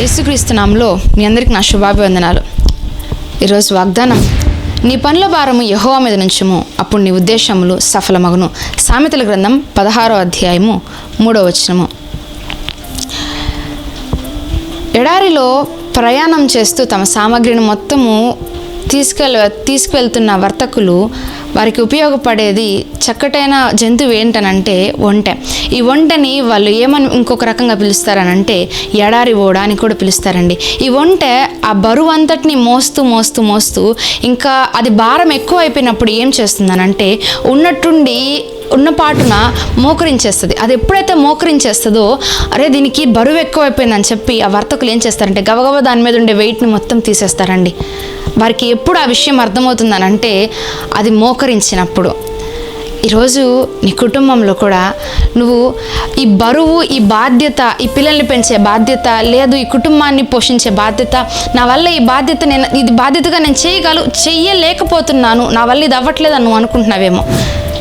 యేసుక్రీస్తునామంలో మీ అందరికి నా శుభాభివందనాలు. ఈరోజు వాగ్దానం నీ పనుల భారము యహోవా మీద నుంచము. అప్పుడు నీ ఉద్దేశములు సఫలమగును. సామెతల గ్రంథం పదహారో అధ్యాయము మూడో వచనము. ఎడారిలో ప్రయాణం చేస్తూ తమ సామాగ్రిని మొత్తము తీసుకెళ్ తీసుకువెళ్తున్న వర్తకులు వారికి ఉపయోగపడేది చక్కటైన జంతువు ఏంటనంటే ఒంటె ఈ ఒంటెని వాళ్ళు ఏమని ఇంకొక రకంగా పిలుస్తారనంటే ఎడారి ఓడ అని కూడా పిలుస్తారండి. ఈ ఒంటె ఆ బరువు అంతటిని మోస్తూ మోస్తూ మోస్తూ ఇంకా అది భారం ఎక్కువ అయిపోయినప్పుడు ఏం చేస్తుందనంటే ఉన్నట్టుండి ఉన్న పాటున మోకరించేస్తుంది. అది ఎప్పుడైతే మోకరించేస్తుందో అరే దీనికి బరువు ఎక్కువైపోయిందని చెప్పి ఆ వర్తకులు ఏం చేస్తారంటే గబగబ దాని మీద ఉండే వెయిట్ని మొత్తం తీసేస్తారండి. వారికి ఎప్పుడు ఆ విషయం అర్థమవుతుందని అంటే అది మోకరించినప్పుడు. ఈరోజు నీ కుటుంబంలో కూడా నువ్వు ఈ బరువు ఈ బాధ్యత ఈ పిల్లల్ని పెంచే బాధ్యత లేదు ఈ కుటుంబాన్ని పోషించే బాధ్యత నా వల్ల ఈ బాధ్యత నేను ఇది బాధ్యతగా నేను చేయగలు చెయ్యలేకపోతున్నాను నా వల్ల ఇది అవ్వట్లేదు అని నువ్వు అనుకుంటున్నావేమో.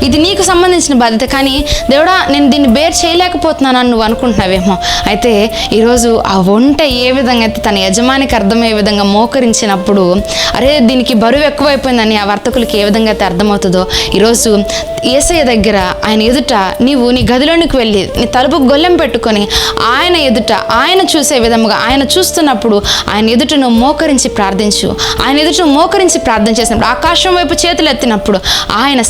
ఇది నీకు సంబంధించిన బాధ్యత కానీ దేవుడా నేను దీన్ని బేర్ చేయలేకపోతున్నాను అని నువ్వు అనుకుంటున్నావేమో. అయితే ఈరోజు ఆ వంట ఏ విధంగా అయితే తన యజమానికి అర్థమయ్యే విధంగా మోకరించినప్పుడు అరే దీనికి బరువు ఎక్కువైపోయిందని ఆ వర్తకులకి ఏ విధంగా అయితే అర్థమవుతుందో ఈరోజు ఏసయ్య దగ్గర ఆయన ఎదుట నీవు నీ గదిలోనికి వెళ్ళి నీ తలుపు గొల్లెం పెట్టుకొని ఆయన ఎదుట ఆయన చూసే విధముగా ఆయన చూస్తున్నప్పుడు ఆయన ఎదుట నువ్వు మోకరించి ప్రార్థించు. ఆయన ఎదుట నువ్వు మోకరించి ప్రార్థన చేసినప్పుడు ఆకాశం వైపు చేతులు ఎత్తినప్పుడు ఆయన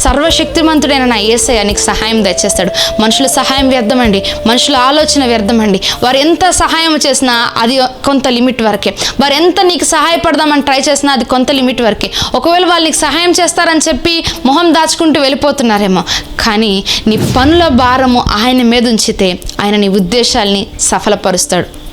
నీతిమంతుడైన నా ఏసయ్య నీకు సహాయం తెచ్చేస్తాడు మనుషుల సహాయం వ్యర్థమండి. మనుషుల ఆలోచన వ్యర్థమండి. వారు ఎంత సహాయం చేసినా అది కొంత లిమిట్ వరకే. వారు ఎంత నీకు సహాయపడదామని ట్రై చేసినా అది కొంత లిమిట్ వరకే. ఒకవేళ వాళ్ళు నీకు సహాయం చేస్తారని చెప్పి మొహం దాచుకుంటూ వెళ్ళిపోతున్నారేమో. కానీ నీ పనుల భారము ఆయన మీద ఉంచితే ఆయన నీ ఉద్దేశాల్ని సఫలపరుస్తాడు.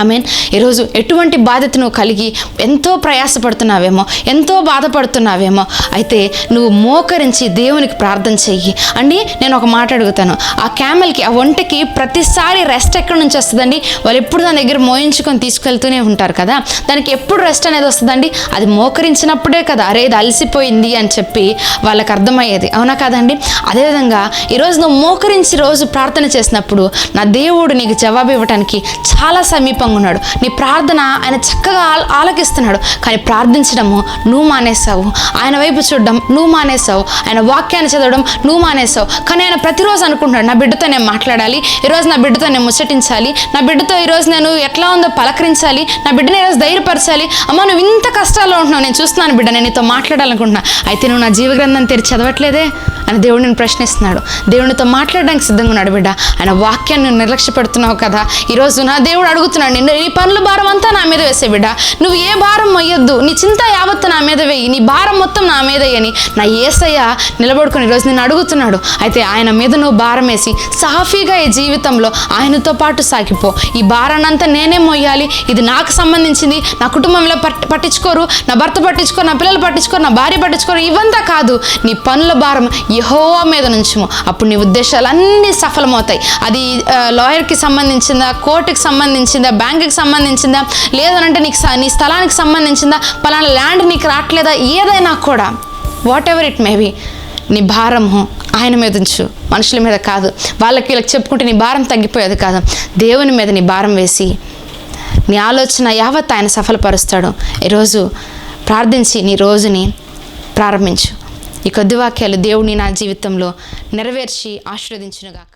ఐ మీన్ ఈరోజు ఎటువంటి బాధ్యత నువ్వు కలిగి ఎంతో ప్రయాసపడుతున్నావేమో ఎంతో బాధపడుతున్నావేమో అయితే నువ్వు మోకరించి దేవునికి ప్రార్థన చెయ్యి. అండి నేను ఒక మాట అడుగుతాను. ఆ క్యామెల్కి ఆ ఒంటకి ప్రతిసారి రెస్ట్ ఎక్కడి నుంచి వస్తుందండి? వాళ్ళు ఎప్పుడు దాని దగ్గర మోయించుకొని తీసుకెళ్తూనే ఉంటారు కదా? దానికి ఎప్పుడు రెస్ట్ అనేది వస్తుందండి? అది మోకరించినప్పుడే కదా. అరే ఇది అలసిపోయింది అని చెప్పి వాళ్ళకి అర్థమయ్యేది. అవునా కాదండి? అదేవిధంగా ఈరోజు నువ్వు మోకరించి రోజు ప్రార్థన చేసినప్పుడు నా దేవుడు నీకు జవాబు ఇవ్వడానికి చాలా సమీపం ఉన్నాడు నీ ప్రార్థన ఆయన చక్కగా ఆలకిస్తున్నాడు. కానీ ప్రార్థించడము నువ్వు మానేసావు ఆయన వైపు చూడడం నువ్వు మానేసావు ఆయన వాక్యాన్ని చదవడం నువ్వు మానేసావు కానీ ఆయన ప్రతిరోజు అనుకుంటున్నాడు నా బిడ్డతో నేను మాట్లాడాలి. ఈరోజు నా బిడ్డతో నేను ముచ్చటించాలి. నా బిడ్డతో ఈరోజు నేను ఎట్లా ఉందో పలకరించాలి. నా బిడ్డని ఈరోజు ధైర్యపరచాలి. అమ్మ నువ్వు ఇంత కష్టాల్లో ఉంటున్నావు. నేను చూస్తున్నాను బిడ్డ నేను నీతో మాట్లాడాలనుకుంటున్నా. అయితే నువ్వు నా జీవగ్రంథం తెరిచి చదవట్లేదే? అని దేవుడు నేను ప్రశ్నిస్తున్నాడు. దేవునితో మాట్లాడడానికి సిద్ధంగా ఉన్నాడు బిడ్డ. ఆయన వాక్యాన్ని నిర్లక్ష్య పెడుతున్నావు కదా. ఈరోజు నా దేవుడు అడుగుతున్నాడు నిన్ను నీ పనుల భారం అంతా నా మీద వేసే బిడ్డ. నువ్వు ఏ భారం మొయ్యొద్దు. నీ చింత యావత్తు నా మీద వేయి. నీ భారం మొత్తం నా మీద వేయని నా ఏసయ్య నిలబడుకుని ఈరోజు నేను అడుగుతున్నాడు. అయితే ఆయన మీద నువ్వు భారం వేసి సాఫీగా ఈ జీవితంలో ఆయనతో పాటు సాగిపో. ఈ భారాన్ని అంతా నేనే మొయ్యాలి. ఇది నాకు సంబంధించింది. నా కుటుంబంలో పట్ పట్టించుకోరు. నా భర్త పట్టించుకోరు. నా పిల్లలు పట్టించుకోరు. నా భార్య పట్టించుకోరు. ఇవంతా కాదు. నీ పనుల భారం యహోవా మీద నుంచుము. అప్పుడు నీ ఉద్దేశాలు అన్నీ సఫలమవుతాయి. అది లాయర్కి సంబంధించిందా కోర్టుకి సంబంధించిందా బ్యాంకుకి సంబంధించిందా లేదనంటే నీకు నీ స్థలానికి సంబంధించిందా పలానా ల్యాండ్ నీకు రావట్లేదా ఏదైనా కూడా. వాట్ ఎవర్ ఇట్ మేబీ నీ భారము ఆయన మీద ఉంచు. మనుషుల మీద కాదు. వాళ్ళకి వీళ్ళకి చెప్పుకుంటే నీ భారం తగ్గిపోయేది కాదు. దేవుని మీద నీ భారం వేసి నీ ఆలోచన యావత్ ఆయన సఫలపరుస్తాడు. ఈరోజు ప్రార్థించి నీ రోజుని ప్రారంభించు. ఈ కొద్ది వాక్యాలు దేవుని నా జీవితంలో నెరవేర్చి ఆశీర్వదించునుగాక.